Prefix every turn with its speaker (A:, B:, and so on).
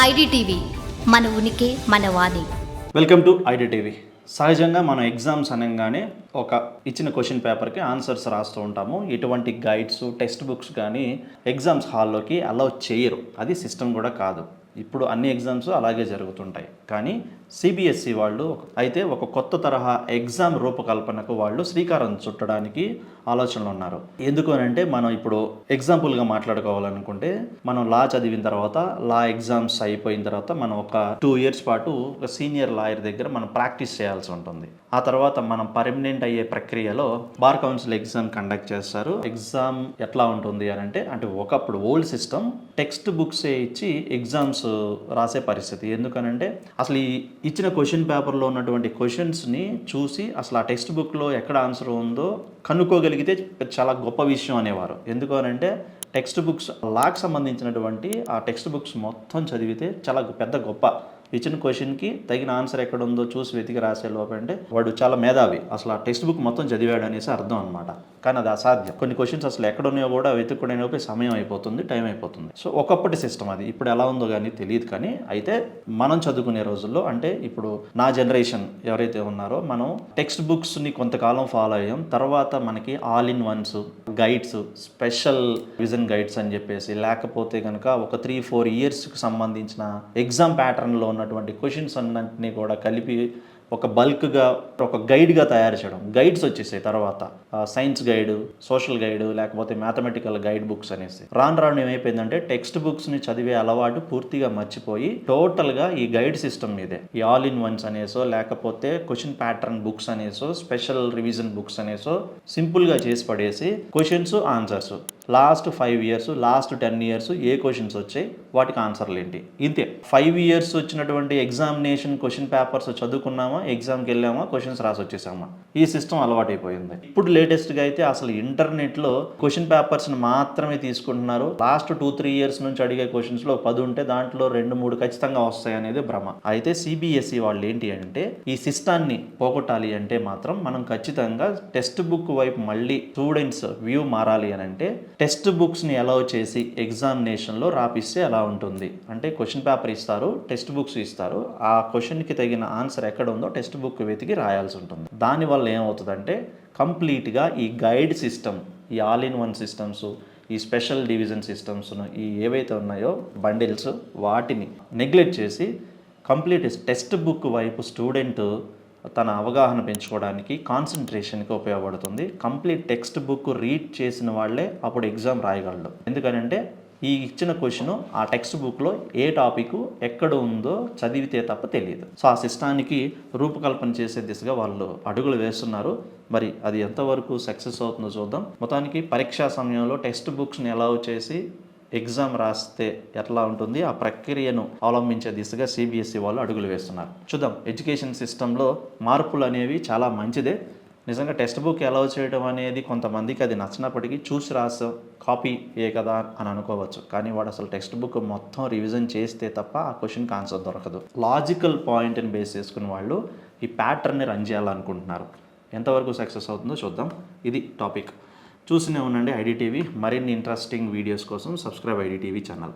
A: IDTV మన ఉనికి మన వాణి.
B: Welcome to IDTV. సహజంగా మనం ఎగ్జామ్స్ అనగానే ఒక ఇచ్చిన క్వశ్చన్ పేపర్కి ఆన్సర్స్ రాస్తూ ఉంటాము. ఎటువంటి గైడ్స్ టెక్స్ట్ బుక్స్ కానీ ఎగ్జామ్స్ హాల్లోకి అలౌ చేయరు. అది సిస్టమ్ కూడా కాదు. ఇప్పుడు అన్ని ఎగ్జామ్స్ అలాగే జరుగుతుంటాయి. కానీ సిబిఎస్ఈ వాళ్ళు అయితే ఒక కొత్త తరహా ఎగ్జామ్ రూపకల్పనకు వాళ్ళు శ్రీకారం చుట్టడానికి ఆలోచనలు ఉన్నారు. ఎందుకు అని అంటే మనం ఇప్పుడు ఎగ్జాంపుల్గా మాట్లాడుకోవాలనుకుంటే మనం లా చదివిన తర్వాత లా ఎగ్జామ్స్ అయిపోయిన తర్వాత మనం ఒక టూ ఇయర్స్ పాటు ఒక సీనియర్ లాయర్ దగ్గర మనం ప్రాక్టీస్ చేయాల్సి ఉంటుంది. ఆ తర్వాత మనం పర్మనెంట్ అయ్యే ప్రక్రియలో బార్ కౌన్సిల్ ఎగ్జామ్ కండక్ట్ చేస్తారు. ఎగ్జామ్ ఎట్లా ఉంటుంది అని అంటే అంటే ఒకప్పుడు ఓల్డ్ సిస్టమ్ టెక్స్ట్ బుక్స్ ఇచ్చి ఎగ్జామ్స్ రాసే పరిస్థితి. ఎందుకనంటే అసలు ఈ ఇచ్చిన క్వశ్చన్ పేపర్లో ఉన్నటువంటి క్వశ్చన్స్ని చూసి అసలు ఆ టెక్స్ట్ బుక్లో ఎక్కడ ఆన్సర్ ఉందో కనుక్కోగలిగితే చాలా గొప్ప విషయం అనేవారు. ఎందుకు టెక్స్ట్ బుక్స్ లాక్ సంబంధించినటువంటి ఆ టెక్స్ట్ బుక్స్ మొత్తం చదివితే చాలా పెద్ద గొప్ప ఇచ్చిన క్వశ్చన్కి తగిన ఆన్సర్ ఎక్కడ ఉందో చూసి వెతికి రాసే లోపంటే వాడు చాలా మేధావి. అసలు ఆ టెక్స్ట్ బుక్ మొత్తం చదివాడు అనేసి అర్థం అనమాట కానీ అది అసాధ్యం. కొన్ని క్వశ్చన్స్ అసలు ఎక్కడ ఉన్నాయో కూడా వెతుక్కునే సమయం అయిపోతుంది టైం అయిపోతుంది. సో ఒకప్పటి సిస్టమ్ అది. ఇప్పుడు ఎలా ఉందో కానీ తెలియదు కానీ అయితే మనం చదువుకునే రోజుల్లో అంటే ఇప్పుడు నా జనరేషన్ ఎవరైతే ఉన్నారో మనం టెక్స్ట్ బుక్స్ని కొంతకాలం ఫాలో అయ్యాం. తర్వాత మనకి all in ones guides special vision guides అని చెప్పేసి లేకపోతే కనుక ఒక త్రీ ఫోర్ ఇయర్స్కి సంబంధించిన ఎగ్జామ్ ప్యాటర్న్లో ఉన్నటువంటి క్వశ్చన్స్ అన్నింటినీ కూడా కలిపి ఒక బల్క్గా ఒక గైడ్గా తయారు చేయడం. గైడ్స్ వచ్చేసాయి తర్వాత. సైన్స్ గైడ్ సోషల్ గైడ్ లేకపోతే మ్యాథమెటికల్ గైడ్ బుక్స్ అనేసి. రాను రాను ఏమైపోయిందంటే టెక్స్ట్ బుక్స్ని చదివే అలవాటు పూర్తిగా మర్చిపోయి టోటల్గా ఈ గైడ్ సిస్టమ్ మీదే. ఈ ఆల్ ఇన్ వన్స్ అనేసో లేకపోతే క్వశ్చన్ ప్యాటర్న్ బుక్స్ అనేసో స్పెషల్ రివిజన్ బుక్స్ అనేసో సింపుల్గా చేసి పడేసి questions answers. Last five years last ten years ఏ క్వశ్చన్స్ వచ్చాయి? వాటికి ఆన్సర్లు ఏంటి? ఇంతే. ఫైవ్ ఇయర్స్ వచ్చినటువంటి ఎగ్జామినేషన్ క్వశ్చన్ పేపర్స్ చదువుకున్నామా? ఎగ్జామ్కి వెళ్ళామా? క్వశ్చన్స్ రాసి వచ్చేసామా ఈ సిస్టమ్ అలవాటైపోయింది. ఇప్పుడు లేటెస్ట్గా అయితే అసలు ఇంటర్నెట్లో క్వశ్చన్ పేపర్స్ని మాత్రమే తీసుకుంటున్నారు. లాస్ట్ టూ త్రీ ఇయర్స్ నుంచి అడిగే క్వశ్చన్స్లో పది ఉంటే దాంట్లో రెండు మూడు ఖచ్చితంగా వస్తాయి అనేది భ్రమ. అయితే సిబిఎస్ఈ వాళ్ళు ఏంటి అంటే ఈ సిస్టాన్ని పోగొట్టాలి అంటే మాత్రం మనం ఖచ్చితంగా టెక్స్ట్ బుక్ వైపు మళ్ళీ స్టూడెంట్స్ వ్యూ మారాలి అని అంటే టెక్స్ట్ బుక్స్ని అలౌ చేసి ఎగ్జామినేషన్లో రాపిస్తే ఎలా ఉంటుంది? అంటే క్వశ్చన్ పేపర్ ఇస్తారు టెక్స్ట్ బుక్స్ ఇస్తారు. ఆ క్వశ్చన్కి తగిన ఆన్సర్ ఎక్కడ ఉందో టెక్స్ట్ బుక్ వెతికి రాయాల్సి ఉంటుంది. దానివల్ల ఏమవుతుందంటే కంప్లీట్గా ఈ గైడ్ సిస్టమ్ ఈ ఆల్ ఇన్ వన్ సిస్టమ్స్ ఈ స్పెషల్ డివిజన్ సిస్టమ్స్ను ఈ ఏవైతే ఉన్నాయో బండిల్స్ వాటిని నెగ్లెక్ట్ చేసి కంప్లీట్ టెక్స్ట్ బుక్ వైపు స్టూడెంట్ తన అవగాహన పెంచుకోవడానికి కాన్సన్ట్రేషన్కి ఉపయోగపడుతుంది. కంప్లీట్ టెక్స్ట్ బుక్ రీడ్ చేసిన వాళ్ళే అప్పుడు ఎగ్జామ్ రాయగలడు ఎందుకనంటే ఈ ఇచ్చిన క్వశ్చన్ ఆ టెక్స్ట్ బుక్లో ఏ టాపిక్ ఎక్కడ ఉందో చదివితే తప్ప తెలియదు. సో ఆ సిస్టానికి రూపకల్పన చేసే దిశగా వాళ్ళు అడుగులు వేస్తున్నారు. మరి అది ఎంతవరకు సక్సెస్ అవుతుందో చూద్దాం. మొత్తానికి పరీక్షా సమయంలో టెక్స్ట్ బుక్స్ని ఎలా చేసి ఎగ్జామ్ రాస్తే ఎట్లా ఉంటుంది? ఆ ప్రక్రియను అవలంబించే దిశగా సిబిఎస్ఈ వాళ్ళు అడుగులు వేస్తున్నారు. చూద్దాం. ఎడ్యుకేషన్ సిస్టంలో మార్పులు అనేవి చాలా మంచిదే. నిజంగా టెక్స్ట్ బుక్ అలౌ చేయడం అనేది కొంతమందికి అది నచ్చినప్పటికీ చూసి రాసు కాపీ ఏ కదా అని అనుకోవచ్చు. కానీ వాడు అసలు టెక్స్ట్ బుక్ మొత్తం రివిజన్ చేస్తే తప్ప ఆ క్వశ్చన్కి ఆన్సర్ దొరకదు. లాజికల్ పాయింట్ని బేస్ చేసుకుని వాళ్ళు ఈ ప్యాటర్న్ని రన్ చేయాలనుకుంటున్నారు. ఎంతవరకు సక్సెస్ అవుతుందో చూద్దాం. ఇది టాపిక్. చూస్తూనే ఉండండి ఐడిటీవీ మరిన్ని ఇంట్రెస్టింగ్ వీడియోస్ కోసం సబ్స్క్రైబ్ ఐడిటీవీ ఛానల్